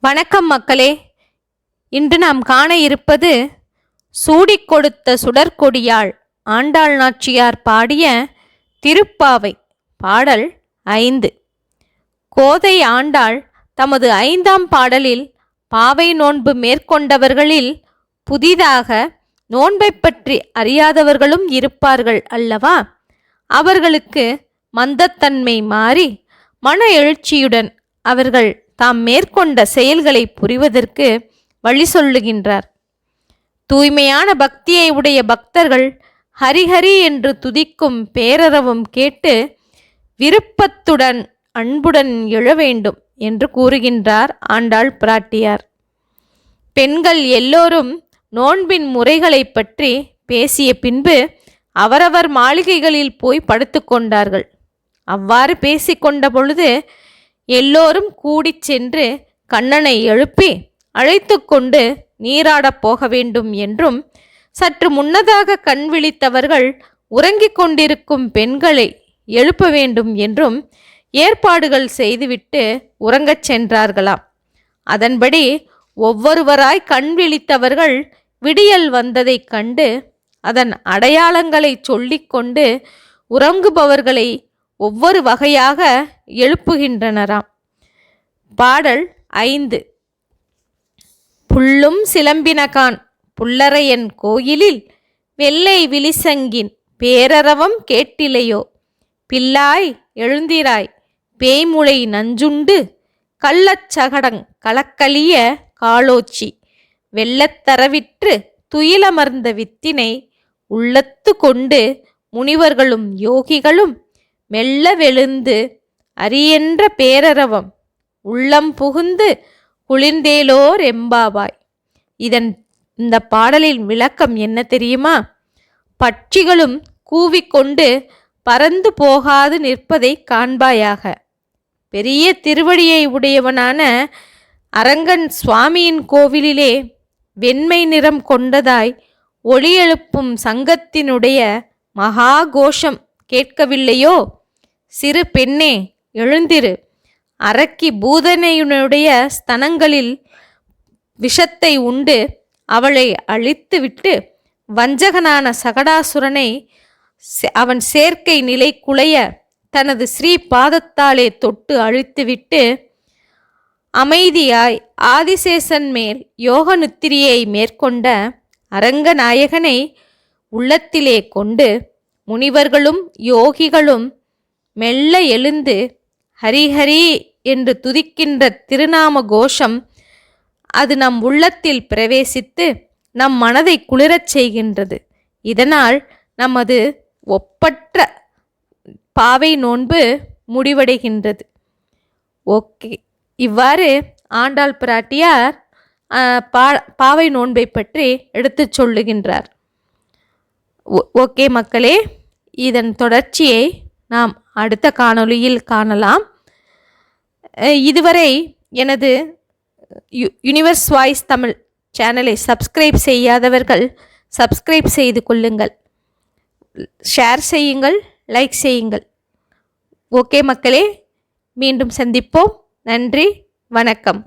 வணக்கம் மக்களே. இன்று நாம் காண இருப்பது சூடிக் கொடுத்த சுடற்கொடியாள் ஆண்டாள் நாச்சியார் பாடிய திருப்பாவை பாடல் ஐந்து. கோதை ஆண்டாள் தமது ஐந்தாம் பாடலில் பாவை நோன்பு மேற்கொண்டவர்களில் புதிதாக நோன்பைப் பற்றி அறியாதவர்களும் இருப்பார்கள் அல்லவா? அவர்களுக்கு மந்தத்தன்மை மாறி மன எழுச்சியுடன் அவர்கள் தாம் மேற்கொண்ட செயல்களை புரிவதற்கு வழி சொல்லுகின்றார். தூய்மையான பக்தியை உடைய பக்தர்கள் ஹரிஹரி என்று துதிக்கும் பேரறவும் கேட்டு விருப்பத்துடன் அன்புடன் எழ வேண்டும் என்று கூறுகின்றார் ஆண்டாள் பிராட்டியார். பெண்கள் எல்லோரும் நோன்பின் முறைகளை பற்றி பேசிய பின்பு அவரவர் மாளிகைகளில் போய் படுத்துக்கொண்டார்கள் அவ்வாறு பேசிக்கொண்ட பொழுது எல்லோரும் கூடிச் சென்று கண்ணனை எழுப்பி அழைத்து கொண்டு நீராடப் போக வேண்டும் என்றும் சற்று முன்னதாக கண் விழித்தவர்கள் உறங்கிக் கொண்டிருக்கும் பெண்களை எழுப்ப வேண்டும் என்றும் ஏற்பாடுகள் செய்துவிட்டு உறங்கச் சென்றார்களாம். அதன்படி ஒவ்வொருவராய் கண் விழித்தவர்கள் விடியல் வந்ததைக் கண்டு அதன் அடையாளங்களை சொல்லிக்கொண்டு உறங்குபவர்களை ஒவ்வொரு வகையாக எழுப்புகின்றனராம். பாடல் ஐந்து. புல்லும் சிலம்பினகான் புல்லறையன் கோயிலில் வெள்ளை விழிசங்கின் பேரரவம் கேட்டிலையோ. பில்லாய் எழுந்திராய் பேய்முளை நஞ்சுண்டு கள்ளச்சகடங் கலக்கலிய காலோச்சி. வெள்ளத்தரவிற்று துயிலமர்ந்த வித்தினை உள்ளத்து கொண்டு முனிவர்களும் யோகிகளும் மெல்ல வெளுந்து அரியென்ற பேரரவம் உள்ளம் புகுந்து குளிர்ந்தேலோர் எம்பாவாய். இதன் இந்த பாடலின் விளக்கம் என்ன தெரியுமா? பட்சிகளும் கூவிக்கொண்டு பறந்து போகாது நிற்பதை காண்பாயாக. பெரிய திருவடியை உடையவனான அரங்கன் சுவாமியின் கோவிலிலே வெண்மை நிறம் கொண்டதாய் ஒளி எழுப்பும் சங்கத்தினுடைய மகா கோஷம் கேட்கவில்லையோ? சிறு பெண்ணே எழுந்திரு. அரக்கி பூதனையுடைய ஸ்தனங்களில் விஷத்தை உண்டு. அவளை அழித்துவிட்டு வஞ்சகனான சகடாசுரனை அவன் சேர்க்கை நிலை குலைய தனது ஸ்ரீ பாதத்தாலே தொட்டு அழித்துவிட்டு அமைதியாய் ஆதிசேஷன் மேல் யோக நித்திரியை மேற்கொண்ட அரங்கநாயகனை உள்ளத்திலே கொண்டு முனிவர்களும் யோகிகளும் மெல்ல எழுந்து ஹரிஹரி என்று துதிக்கின்ற திருநாம கோஷம் அது நம் உள்ளத்தில் பிரவேசித்து நம் மனதை குளிரச் செய்கின்றது. இதனால் நமது ஒப்பற்ற பாவை நோன்பு முடிவடைகின்றது. ஓகே. இவ்வாறு ஆண்டாள் பிராட்டியார் பா பாவை நோன்பை பற்றி எடுத்துச் சொல்லுகின்றார். ஓகே மக்களே இதன் தொடர்ச்சியை நாம் அடுத்த காணொளியில் காணலாம். இதுவரை எனது யு யூனிவர்ஸ் வாய்ஸ் தமிழ் சேனலை சப்ஸ்கிரைப் செய்யாதவர்கள் சப்ஸ்கிரைப் செய்து கொள்ளுங்கள். ஷேர் செய்யுங்கள் லைக் செய்யுங்கள். ஓகே மக்களே மீண்டும் சந்திப்போம். நன்றி வணக்கம்.